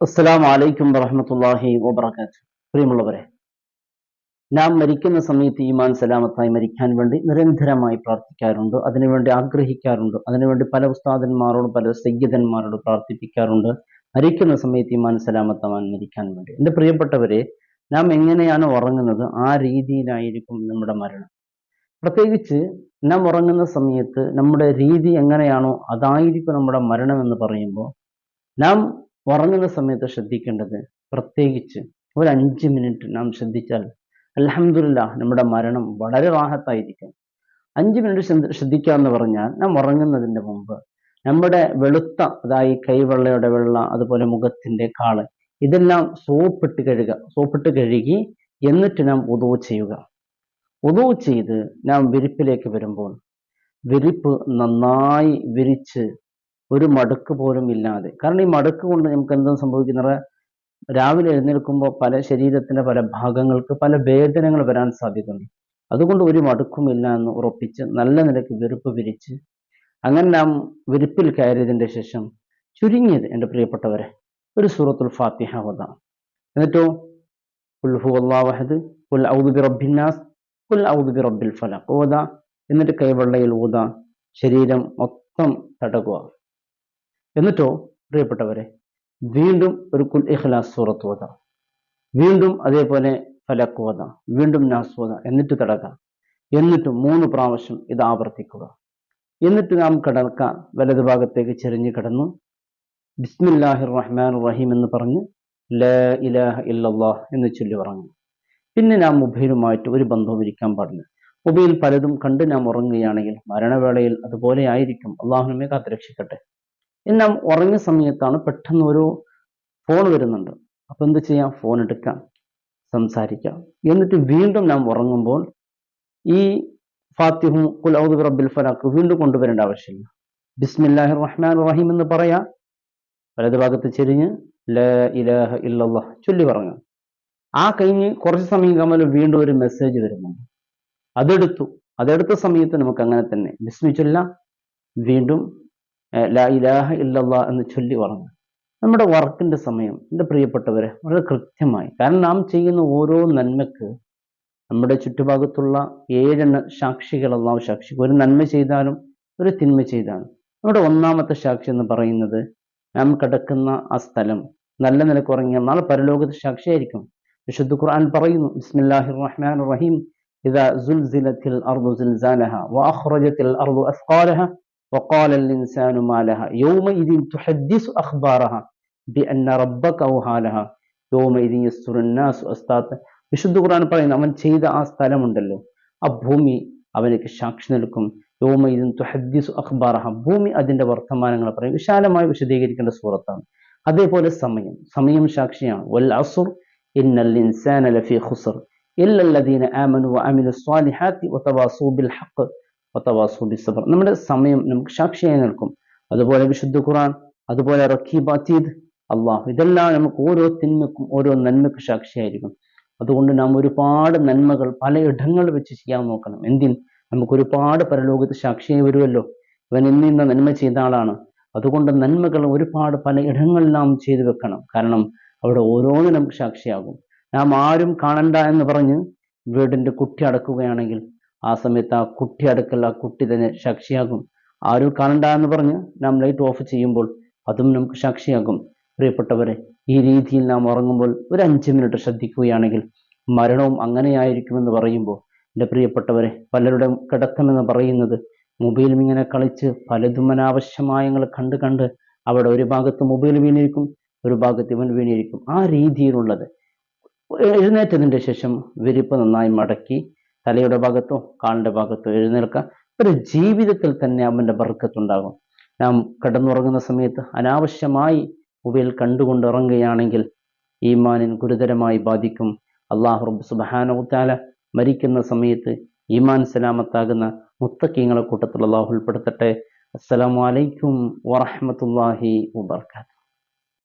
അസ്സലാം വലൈക്കും വറഹമത്തല്ലാഹി വബർക്കാത്ത് പ്രിയമുള്ളവരെ നാം മരിക്കുന്ന സമയത്ത് ഈമാൻ സലാമത്തായി മരിക്കാൻ വേണ്ടി നിരന്തരമായി പ്രാർത്ഥിക്കാറുണ്ട്. അതിനുവേണ്ടി ആഗ്രഹിക്കാറുണ്ട്. അതിനുവേണ്ടി പല ഉസ്താദന്മാരോടും പല സയ്യിദന്മാരോട് പ്രാർത്ഥിപ്പിക്കാറുണ്ട്. മരിക്കുന്ന സമയത്ത് ഈമാൻ സലാമത്താൻ മരിക്കാൻ വേണ്ടി. എന്റെ പ്രിയപ്പെട്ടവരെ നാം എങ്ങനെയാണ് ഉറങ്ങുന്നത്? ആ രീതിയിലായിരിക്കും നമ്മുടെ മരണം. പ്രത്യേകിച്ച് നാം ഉറങ്ങുന്ന സമയത്ത് നമ്മുടെ രീതി എങ്ങനെയാണോ അതായിരിക്കും നമ്മുടെ മരണം എന്ന് പറയുമ്പോൾ നാം ഉറങ്ങുന്ന സമയത്ത് ശ്രദ്ധിക്കേണ്ടത് പ്രത്യേകിച്ച് ഒരു അഞ്ച് മിനിറ്റ് നാം ശ്രദ്ധിച്ചാൽ അലഹമില്ല നമ്മുടെ മരണം വളരെ റാഹത്തായിരിക്കും. അഞ്ച് മിനിറ്റ് ശ്രദ്ധിക്കുക എന്ന് പറഞ്ഞാൽ നാം ഉറങ്ങുന്നതിന്റെ മുമ്പ് നമ്മുടെ വെളുത്ത അതായി കൈവെള്ളയുടെ വെള്ള അതുപോലെ മുഖത്തിന്റെ കാൾ ഇതെല്ലാം സോപ്പിട്ട് കഴുകുക സോപ്പിട്ട് കഴുകി എന്നിട്ട് നാം ഉദവ് ചെയ്യുക. ഉദവ് ചെയ്ത് നാം വിരിപ്പിലേക്ക് വരുമ്പോൾ വിരിപ്പ് നന്നായി വിരിച്ച് ഒരു മടുക്ക് പോലും ഇല്ലാതെ. കാരണം ഈ മടുക്ക് കൊണ്ട് നമുക്ക് എന്താ സംഭവിക്കുന്നത്? രാവിലെ എഴുന്നേൽക്കുമ്പോൾ പല ശരീരത്തിന്റെ പല ഭാഗങ്ങൾക്ക് പല വേദനകൾ വരാൻ സാധ്യതയുണ്ട്. അതുകൊണ്ട് ഒരു മടുക്കുമില്ല എന്ന് ഉറപ്പിച്ച് നല്ല നിലയ്ക്ക് വെറുപ്പ് വിരിച്ച് അങ്ങനെ നാം വെരുപ്പിൽ കയറിയതിന്റെ ശേഷം ചുരുങ്ങിയത് എന്റെ പ്രിയപ്പെട്ടവരെ ഒരു സൂറത്തുൽ ഫാത്തിഹ ഓതാം. എന്നിട്ടോ ഉൽഹു അള്ളാഹദ് ഉൽ ഔദുബി റബ്ബിന്നാസ് ഉൽ ഔദുബി റബ്ബിൽ ഫല ഓതാ. എന്നിട്ട് കൈവെള്ളയിൽ ഊതാ. ശരീരം മൊത്തം തടകുക. എന്നിട്ടോ പ്രിയപ്പെട്ടവരെ വീണ്ടും ഒരു കുൽ ഇഖ്ലാസ് സൂറത്ത് ഓതാം. വീണ്ടും അതേപോലെ ഫലക്ക് ഓതാം. വീണ്ടും നാസ് എന്നിട്ട് കിടക്കാം എന്നിട്ട് മൂന്ന് പ്രാവശ്യം ഇത് ആവർത്തിക്കുക. എന്നിട്ട് നാം കിടക്കാം വലതു ഭാഗത്തേക്ക് ചെരിഞ്ഞു കിടന്നു. ബിസ്മില്ലാഹിർ റഹ്മാൻ റഹീം എന്ന് പറഞ്ഞ് ല ഇലാഹ ഇല്ലല്ലാഹ് എന്ന് ചൊല്ലി പറഞ്ഞു പിന്നെ നാം മൊബൈലുമായിട്ട് ഒരു ബന്ധവും ഇരിക്കാൻ പാടില്ല. മൊബൈൽ പലതും കണ്ട് നാം ഉറങ്ങുകയാണെങ്കിൽ മരണവേളയിൽ അതുപോലെ ആയിരിക്കും. അള്ളാഹു നമ്മെ കാത്തുരക്ഷിക്കട്ടെ. നാം ഉറങ്ങിയ സമയത്താണ് പെട്ടെന്ന് ഒരു ഫോൺ വരുന്നുണ്ട്. അപ്പൊ എന്ത് ചെയ്യാം? ഫോൺ എടുക്കാം. സംസാരിക്കാം. എന്നിട്ട് വീണ്ടും ഞാൻ ഉറങ്ങുമ്പോൾ ഈ ഫാത്തിഹും കുലൗദ് റബ്ബിൽ ഫലാഖ് വീണ്ടും കൊണ്ടുവരേണ്ട ആവശ്യമില്ല. ബിസ്മില്ലാഹി റഹ്മാൻ റഹീം എന്ന് പറയാം. വലത് ഭാഗത്ത് ചെരിഞ്ഞ് ല ഇലാഹ ചൊല്ലി പറഞ്ഞു. ആ കഴിഞ്ഞ് കുറച്ച് സമയം കഴിയുമ്പോൾ വീണ്ടും ഒരു മെസ്സേജ് വരുന്നുണ്ട്. അതെടുത്തു. അതെടുത്ത സമയത്ത് നമുക്ക് അങ്ങനെ തന്നെ. ബിസ്മി ചൊല്ലാം. വീണ്ടും ലാ ഇലാഹ ഇല്ലല്ലാ എന്ന് ചൊല്ലി പറഞ്ഞു. നമ്മുടെ വർക്കിന്റെ സമയം എന്റെ പ്രിയപ്പെട്ടവരെ വളരെ കൃത്യമായി. കാരണം നാം ചെയ്യുന്ന ഓരോ നന്മക്ക് നമ്മുടെ ചുറ്റുഭാഗത്തുള്ള ഏഴെണ്ണ സാക്ഷികളെല്ലാം സാക്ഷി ഒരു നന്മ ചെയ്താലും ഒരു തിന്മ ചെയ്താലും. നമ്മുടെ ഒന്നാമത്തെ സാക്ഷി എന്ന് പറയുന്നത് നാം കിടക്കുന്ന ആ സ്ഥലം. നല്ല നിലയ്ക്ക് ഉറങ്ങിയ നാളെ പരലോകത്ത് സാക്ഷിയായിരിക്കും. വിശുദ്ധ ഖുർആൻ പറയുന്നു ബിസ്മില്ലാഹിർ റഹ്മാൻ റഹീം ഇദാ സുൽസിലത്തിൽ അർദു സുൽസാലഹ വഅഖ്റജത്തിൽ അർദു അസ്ഖാലഹ وقال الإنسان ما لها يومئذ تحدث أخبارها بأن ربك أوحى لها يومئذ يستر الناس أستاذ വിശുദ്ധ ഖുർആൻ പറയുന്നു അവൻ ചെയ്ത ആ സ്ഥലമുണ്ടല്ലോ ആ ഭൂമി അവനക്ക് സാക്ഷി നിൽക്കും യോമയിതും തുഹദ്ദിസു അഖ്ബാറഹ ഭൂമി അതിന്റെ വർത്തമാനങ്ങൾ പറയും വിശാലമായി വിശദീകരിക്കേണ്ട സൂറത്താണ് അതേപോലെ സമയം സമയം സാക്ഷിയാണ് വൽ അസുർ ഇന്നൽ ഇൻസാന ലഫി ഖുസർ ഇല്ല الذين آمنوا وعملوا الصالحات وتواصوا بالحق സബർ നമ്മുടെ സമയം നമുക്ക് സാക്ഷിയായി നിൽക്കും. അതുപോലെ വിശുദ്ധ ഖുറാൻ അതുപോലെ റക്കീബാത്തീദ് അള്ളാഹു. ഇതെല്ലാം നമുക്ക് ഓരോ തിന്മക്കും ഓരോ നന്മക്കും സാക്ഷിയായിരിക്കും. അതുകൊണ്ട് നാം ഒരുപാട് നന്മകൾ പലയിടങ്ങൾ വെച്ച് ചെയ്യാൻ നോക്കണം. എന്തിൻ? നമുക്ക് ഒരുപാട് പരലോകത്ത് സാക്ഷിയായി വരുമല്ലോ ഇവൻ ഇന്നിന്ന നന്മ ചെയ്ത ആളാണ്. അതുകൊണ്ട് നന്മകൾ ഒരുപാട് പല ഇടങ്ങളിൽ നാം ചെയ്തു വെക്കണം. കാരണം അവിടെ ഓരോന്നും നമുക്ക് സാക്ഷിയാകും. നാം ആരും കാണണ്ട എന്ന് പറഞ്ഞ് വീടിന്റെ കുട്ടി അടക്കുകയാണെങ്കിൽ ആ സമയത്ത് ആ കുട്ടി അടുക്കൽ ആ കുട്ടി തന്നെ സാക്ഷിയാകും ആരും കാണണ്ട എന്ന് പറഞ്ഞ് നാം ലൈറ്റ് ഓഫ് ചെയ്യുമ്പോൾ അതും നമുക്ക് സാക്ഷിയാകും പ്രിയപ്പെട്ടവരെ ഈ രീതിയിൽ നാം ഉറങ്ങുമ്പോൾ ഒരു അഞ്ച് മിനിറ്റ് ശ്രദ്ധിക്കുകയാണെങ്കിൽ മരണവും അങ്ങനെയായിരിക്കുമെന്ന് പറയുമ്പോൾ എന്റെ പ്രിയപ്പെട്ടവരെ പലരുടെ കിടത്തമെന്ന് പറയുന്നത് മൊബൈലും ഇങ്ങനെ കളിച്ച് പലതും അനാവശ്യമായങ്ങൾ കണ്ട് കണ്ട് അവിടെ ഒരു ഭാഗത്ത് മൊബൈൽ വീണിരിക്കും ഒരു ഭാഗത്ത് ഇവൻ വീണിരിക്കും. ആ രീതിയിലുള്ളത്. എഴുന്നേറ്റതിന്റെ ശേഷം വിരിപ്പ് നന്നായി മടക്കി തലയുടെ ഭാഗത്തോ കാലിന്റെ ഭാഗത്തോ എഴുന്നേൽക്കുക ഒരു ജീവിതത്തിൽ തന്നെ അവന്റെ ബർക്കത്തുണ്ടാകും. നാം കിടന്നുറങ്ങുന്ന സമയത്ത് അനാവശ്യമായി മൊബൈൽ കണ്ടുകൊണ്ട് ഇറങ്ങുകയാണെങ്കിൽ ഈമാനിൻ ഗുരുതരമായി ബാധിക്കും. അള്ളാഹു റബ്ബ് സുബാനവുത്താല മരിക്കുന്ന സമയത്ത് ഈമാൻ സലാമത്താകുന്ന മുത്തക്കീങ്ങളെ കൂട്ടത്തിൽ അള്ളാഹു ഉൾപ്പെടുത്തട്ടെ. അസ്സലാമലൈക്കും വറഹമത്തല്ലാഹി വബർക്കാത്തു